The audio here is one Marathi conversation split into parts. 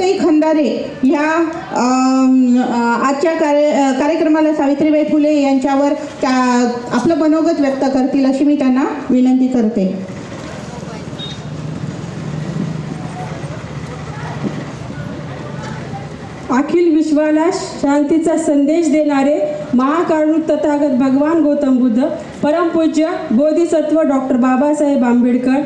शांताई खंदारे ह्या आजच्या कार्य कार्यक्रमाला सावित्रीबाई फुले यांच्यावर त्या आपलं मनोगत व्यक्त करतील अशी मी त्यांना विनंती करते. अखिल विश्वाला शांतीचा संदेश देणारे महाकाळू तथागत भगवान गौतम बुद्ध परमपूज्य बोधिसत्व डॉक्टर बाबासाहेब आंबेडकर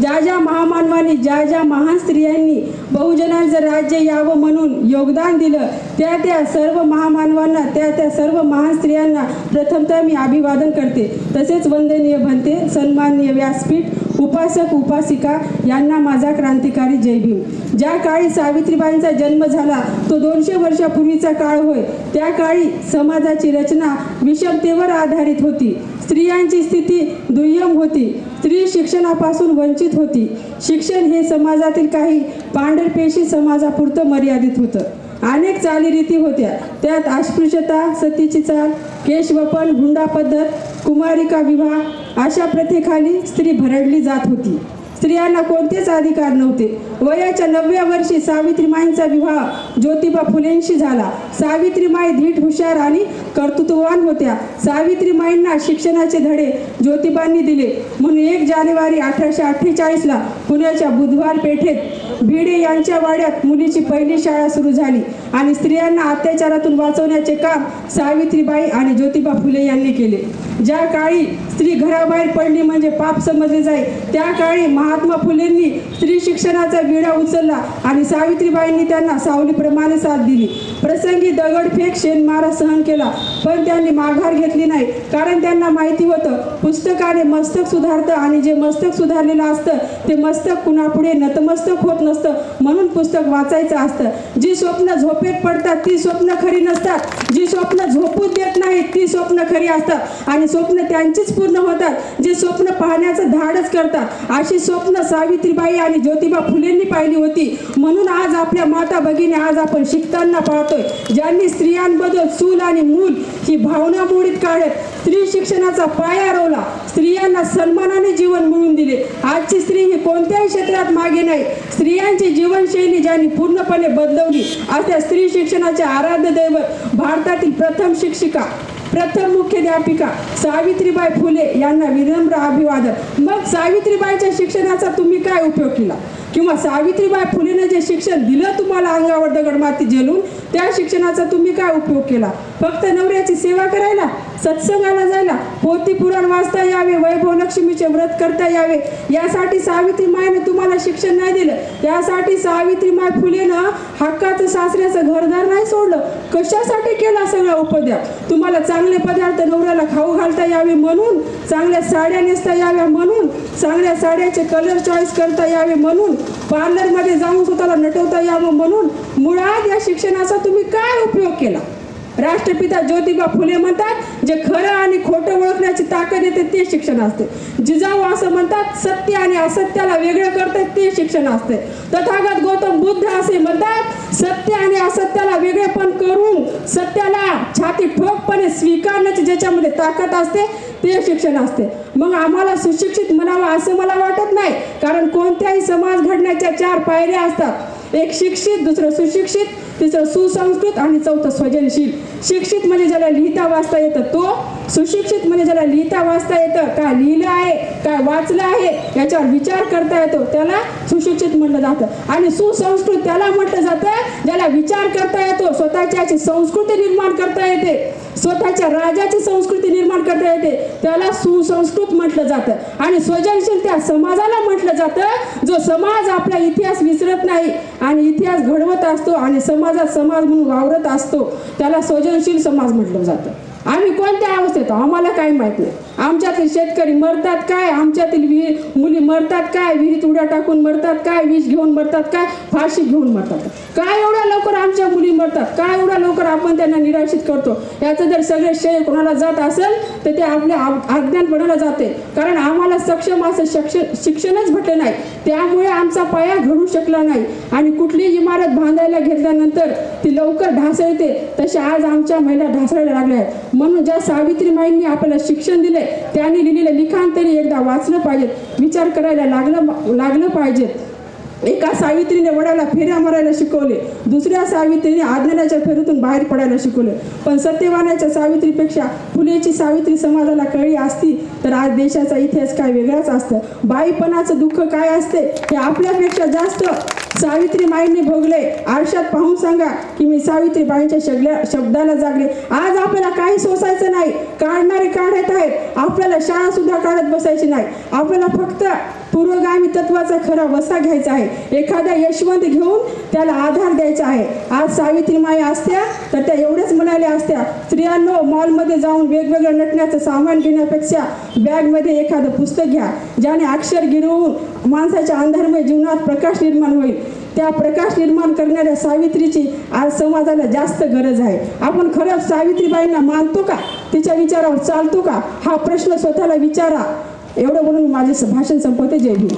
ज्या ज्या महामानवाने ज्या ज्या महान स्त्रियांनी बहुजनांचं राज्य यावं म्हणून योगदान दिलं त्या त्या सर्व महामानवांना त्या त्या सर्व महान स्त्रियांना प्रथमतः मी अभिवादन करते. तसेच वंदनीय बनते. सन्माननीय व्यासपीठ उपासक उपासिका यांना माझा क्रांतिकारी जय भीम. ज्या काळी सावित्रीबाईंचा जन्म झाला तो दोनशे वर्षापूर्वीचा काळ होय. त्या काळी समाजाची रचना विषमतेवर आधारित होती. स्त्रियांची स्थिती दुय्यम होती. स्त्री शिक्षणापासून वंचित होती. शिक्षण हे समाजातील काही पांढरपेशी समाजापुरतं मर्यादित होतं. अनेक चालीरीती होत्या. त्यात अस्पृश्यता सतीची चाल केशवपण हुंडा पद्धत कुमारिका विवाह अशा प्रथेखाली स्त्री भरडली जात होती. स्त्रियांना कोणतेच अधिकार नव्हते. वयाच्या नवव्या वर्षी सावित्रीमाईंचा विवाह ज्योतिबा फुलेंशी झाला. सावित्रीमाई धीट हुशार आणि कर्तृत्ववान होत्या. सावित्रीमाईंना शिक्षणाचे धडे ज्योतिबांनी दिले. म्हणून एक जानेवारी अठराशे अठ्ठेचाळीसला पुण्याच्या बुधवार पेठेत भिडे यांच्या वाड्यात मुलीची पहिली शाळा सुरू झाली आणि स्त्रियांना अत्याचारातून वाचवण्याचे काम सावित्रीबाई आणि ज्योतिबा फुले यांनी केले. ज्या काळी स्त्री घराबाहेर पडली म्हणजे पाप समजले जाई त्या काळी महात्मा फुलेंनी स्त्री शिक्षणाचा विडा उचलला आणि सावित्रीबाईंनी त्यांना सावलीप्रमाणे साथ दिली. प्रसंगी दगडफेक शेनमारा सहन केला पण त्यांनी माघार घेतली नाही. कारण त्यांना माहिती होतं पुस्तकाने मस्तक सुधारतं आणि जे मस्तक सुधारलेलं असतं ते मस्तक कुणापुढे नतमस्तक होत नसतं म्हणून पुस्तक वाचायचं असतं. जी स्वप्न झोपेत पडतात ती स्वप्न खरी नसतात. जी स्वप्न झोपून ती स्वप्न खरी असतात आणि स्वप्न त्यांचीच पूर्ण होतात. जे स्वप्न पाहण्याचं धाडच करतात. अशी स्वप्न सावित्रीबाई आणि ज्योतिबा फुलेंनी पाहिली होती. म्हणून आज आपल्या माता भगिनी आज आपण शिकताना पाहतोय. ज्यांनी स्त्रियांबद्दल चूल आणि मूल ही भावना मोडीत काढत स्त्री शिक्षणाचा पाया रोवला स्त्रियांना सन्मानाने जीवन मिळून दिले. आजची स्त्री ही कोणत्याही क्षेत्रात मागे नाही. स्त्रियांची जीवनशैली ज्यांनी पूर्णपणे बदलवली अशा स्त्री शिक्षणाचे आराध्य दैवत भारतातील प्रथम शिक्षिका. प्रथम मुख्याध्यापिका सावित्रीबाई फुले यांना विनम्र अभिवादन. मग सावित्रीबाईच्या शिक्षणाचा तुम्ही काय उपयोग केला? किंवा सावित्रीबाई फुलेने जे शिक्षण दिलं तुम्हाला अंगावर दगडमाती झेलून त्या शिक्षणाचा तुम्ही काय उपयोग केला? फक्त नवऱ्याची सेवा करायला? सत्संगाला जायला. पोती पुराण वाचता यावे वैभव लक्ष्मीचे व्रत करता यावे. यासाठी सावित्री मायनं तुम्हाला शिक्षण नाही दिलं. यासाठी सावित्री माय फुलेनं हक्काचं सासऱ्याचं घरदार नाही सोडलं. कशासाठी केला सगळा उपद्या तुम्हाला चांगले पदार्थ नवऱ्याला खाऊ घालता यावे म्हणून चांगल्या साड्या नेसता याव्या म्हणून चांगल्या साड्याचे कलर चॉईस करता यावे म्हणून पार्लरमध्ये जाऊन स्वतःला नटवता यावं म्हणून मुळात या शिक्षणाचा तुम्ही काय उपयोग केला? राष्ट्रपिता ज्योतिबा फुले म्हणतात जे खरं आणि खोटं ओळखण्याची ताकद येते ते शिक्षण असते. जिजाऊ असं म्हणतात सत्य आणि असत्याला वेगळं करते ते शिक्षण असते. तथागत गौतम बुद्ध असे म्हणतात सत्य आणि असत्याला वेगळेपण करून सत्याला छाती ठोकपणे स्वीकारण्याची ज्याच्यामध्ये ताकद असते ते शिक्षण असते. मग आम्हाला सुशिक्षित म्हणावं असं मला वाटत नाही कारण कोणत्याही समाज घडण्याच्या चार पायऱ्या असतात. एक शिक्षित दुसरं सुशिक्षित तिसरं सुसंस्कृत आणि चौथं स्वजनशील. शिक्षित म्हणजे ज्याला लिहिता वाचता येतं तो सुशिक्षित म्हणजे ज्याला लिहिता वाचता येतं काय लिहिलं आहे काय वाचलं आहे याच्यावर विचार करता येतो त्याला सुशिक्षित म्हटलं जातं. आणि सुसंस्कृत त्याला म्हटलं जातं ज्याला विचार करता येतो स्वतःची याची संस्कृती निर्माण करता येते. स्वतःच्या राजाची संस्कृती निर्माण करता येते. त्याला सुसंस्कृत म्हटलं जातं. आणि स्वजनशील त्या समाजाला म्हटलं जातं जो समाज आपला इतिहास विसरत नाही आणि इतिहास घडवत असतो आणि समाजात समाज म्हणून वावरत असतो त्याला स्वजनशील समाज म्हटलं जातं. आम्ही कोणत्या अवस्थेत आम्हाला काही माहीत नाही. आमच्यातील शेतकरी मरतात काय? आमच्यातील विहीर मुली मरतात काय? विहिरीत उड्या टाकून मरतात काय? विष घेऊन मरतात काय? फाशी घेऊन मरतात. काय एवढ्या लवकर आमच्या मुली मरतात? काय एवढ्या लवकर आपण त्यांना निराशित करतो? याचं जर सगळे श्रेय कोणाला जात असेल तर ते आपल्या अज्ञानपणाला जाते. कारण आम्हाला सक्षम असं शिक्षण शिक्षणच भेटलं नाही. त्यामुळे आमचा पाया घडू शकला नाही. आणि कुठली इमारत बांधायला घेतल्यानंतर ती लवकर ढासळते. तशा आज आमच्या महिला ढासळायला लागल्या आहेत. म्हणून ज्या सावित्रीमाईंनी आपल्याला शिक्षण दिले त्यांनी लिहिलेलं लिखाण तरी एकदा वाचलं पाहिजे. विचार करायला लागलं लागलं पाहिजे. एका सावित्रीने वडाला फेऱ्या मारायला शिकवले. दुसऱ्या सावित्रीने आज्ञानाच्या फेरीतून बाहेर पडायला शिकवले. पण सत्यवानाच्या सावित्रीपेक्षा फुलेची सावित्री समाजाला कळली असती तर आज देशाचा इतिहास काय वेगळाच असतं? बाईपणाचं दुःख काय असते? हे आपल्यापेक्षा जास्त. सावित्री माईंनी भोगले. आरशात पाहून सांगा की मी सावित्री बाईंच्या शगल्या शब्दाला जागले. आज आपल्याला काही सोसायचं नाही. काढणारे काढत आहेत. आपल्याला शाळा सुद्धा काढत बसायची नाही. आपल्याला फक्त पूर्वगामी महत्त्वाचा खरा वसा घ्यायचा आहे. एखादा यशवंत घेऊन त्याला आधार द्यायचा आहे. आज सावित्री माया असत्या तर त्या एवढ्याच म्हणाल्या असत्या स्त्रियांनो मॉलमध्ये जाऊन वेगवेगळं नटण्याचं सामान घेण्यापेक्षा बॅगमध्ये एखादं पुस्तक घ्या ज्याने अक्षर गिरवून माणसाच्या अंधारमय जीवनात प्रकाश निर्माण होईल. त्या प्रकाश निर्माण करणाऱ्या सावित्रीची आज समाजाला जास्त गरज आहे. आपण खरंच सावित्रीबाईंना मानतो का? तिच्या विचारावर चालतो का? हा प्रश्न स्वतःला विचारा. एवढं म्हणून माझे भाषण संपवते. जय भीम